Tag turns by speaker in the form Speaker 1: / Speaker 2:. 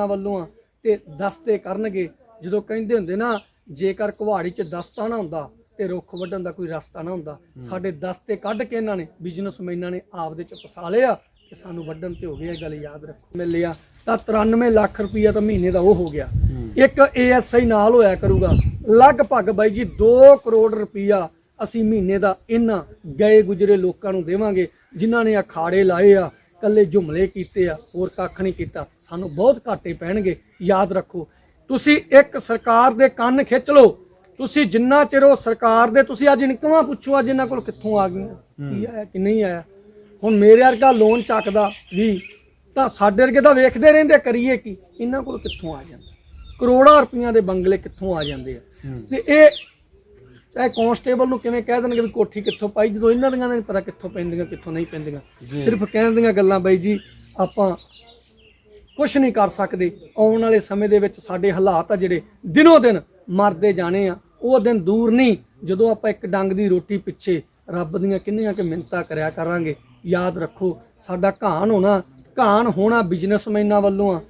Speaker 1: ਵੱਲੋਂ ਆ ਤੇ ਦਸਤੇ ਕਰਨਗੇ। ਜਦੋਂ ਕਹਿੰਦੇ ਹੁੰਦੇ ਨਾ ਜੇਕਰ ਕੁਹਾੜੀ 'ਚ ਦਸਤਾ ਨਾ ਹੁੰਦਾ ਤੇ ਰੁੱਖ ਵੱਢਣ ਦਾ ਕੋਈ ਰਸਤਾ ਨਾ ਹੁੰਦਾ ਸਾਡੇ ਦਸਤੇ ਕੱਢ ਕੇ ਇਹਨਾਂ ਨੇ ਬਿਜ਼ਨਸਮੈਨਾਂ ਨੇ ਆਪਦੇ 'ਚ ਫਸਾ ਲਿਆ ਤੇ ਸਾਨੂੰ ਵੱਢਣ ਤੇ ਹੋ ਗਿਆ ਇਹ ਗੱਲ ਯਾਦ ਰੱਖੋ। ਮਿਲਿਆ ਤਾਂ 93 ਲੱਖ ਰੁਪਈਆ ਤਾਂ ਮਹੀਨੇ ਦਾ ਉਹ ਹੋ ਗਿਆ। ਇੱਕ ਏਐਸਆਈ ਨਾਲ ਹੋਇਆ ਕਰੂਗਾ। ਲਗਭਗ ਬਾਈ ਜੀ 2 ਕਰੋੜ ਰੁਪਈਆ ਅਸੀਂ ਮਹੀਨੇ ਦਾ ਇਹਨਾਂ ਗਏ ਗੁਜਰੇ ਲੋਕਾਂ ਨੂੰ ਦੇਵਾਂਗੇ ਜਿਨ੍ਹਾਂ ਨੇ ਅਖਾੜੇ ਲਾਏ ਆ। ਕੱਲੇ ਜੁਮਲੇ ਕੀਤੇ ਆ ਹੋਰ ਕੱਖ ਨਹੀਂ ਕੀਤਾ। ਸਾਨੂੰ ਬਹੁਤ ਘਾਟੇ ਪੈਣਗੇ ਯਾਦ ਰੱਖੋ। ਤੁਸੀਂ ਇੱਕ ਸਰਕਾਰ ਦੇ ਕੰਨ ਖਿੱਚ ਲਓ। ਤੁਸੀਂ ਜਿੰਨਾ ਚਿਰ ਉਹ ਸਰਕਾਰ ਦੇ ਤੁਸੀਂ ਅੱਜ ਇਨਕਮਾਂ ਪੁੱਛੋ ਅੱਜ ਇਹਨਾਂ ਕੋਲ ਕਿੱਥੋਂ ਆ ਗਈਆਂ? ਕੀ ਆਇਆ ਕਿ ਨਹੀਂ ਆਇਆ? ਹੁਣ ਮੇਰੇ ਵਰਗਾ ਲੋਨ ਚੱਕਦਾ ਵੀ ਤਾਂ ਸਾਡੇ ਵਰਗੇ ਤਾਂ ਵੇਖਦੇ ਰਹਿੰਦੇ ਕਰੀਏ ਕੀ? ਇਹਨਾਂ ਕੋਲ ਕਿੱਥੋਂ ਆ ਜਾਂਦਾ? ਕਰੋੜਾਂ ਰੁਪਈਆਂ ਦੇ ਬੰਗਲੇ ਕਿੱਥੋਂ ਆ ਜਾਂਦੇ ਆ? ਤੇ ਇਹ ਚਾਹੇ ਕਾਂਸਟੇਬਲ ਨੂੰ ਕਿਵੇਂ ਕਹਿ ਦੇਣਗੇ ਵੀ ਕੋਠੀ ਕਿੱਥੋਂ ਪਾਈ ਜਦੋਂ ਇਹਨਾਂ ਦੀਆਂ ਨਹੀਂ ਪਤਾ ਕਿੱਥੋਂ ਪੈਂਦੀਆਂ ਕਿੱਥੋਂ ਨਹੀਂ ਪੈਂਦੀਆਂ। ਸਿਰਫ ਕਹਿਣ ਦੀਆਂ ਗੱਲਾਂ ਬਾਈ ਜੀ ਆਪਾਂ ਕੁਝ ਨਹੀਂ ਕਰ ਸਕਦੇ। ਆਉਣ ਵਾਲੇ ਸਮੇਂ ਦੇ ਵਿੱਚ ਸਾਡੇ ਹਾਲਾਤ ਆ ਜਿਹੜੇ ਦਿਨੋ ਦਿਨ ਮਰਦੇ ਜਾਣੇ ਆ। ਉਹ ਦਿਨ ਦੂਰ ਨਹੀਂ ਜਦੋਂ ਆਪਾਂ ਇੱਕ ਡੰਗ ਦੀ ਰੋਟੀ ਪਿੱਛੇ ਰੱਬ ਦੀਆਂ ਕਿੰਨੀਆਂ ਕਿ ਮਿੰਤਾ ਕਰਿਆ ਕਰਾਂਗੇ। ਯਾਦ ਰੱਖੋ ਸਾਡਾ ਘਾਣ ਹੋਣਾ ਘਾਣ ਹੋਣਾ ਬਿਜ਼ਨਸਮੈਨਾਂ ਵੱਲੋਂ ਆ।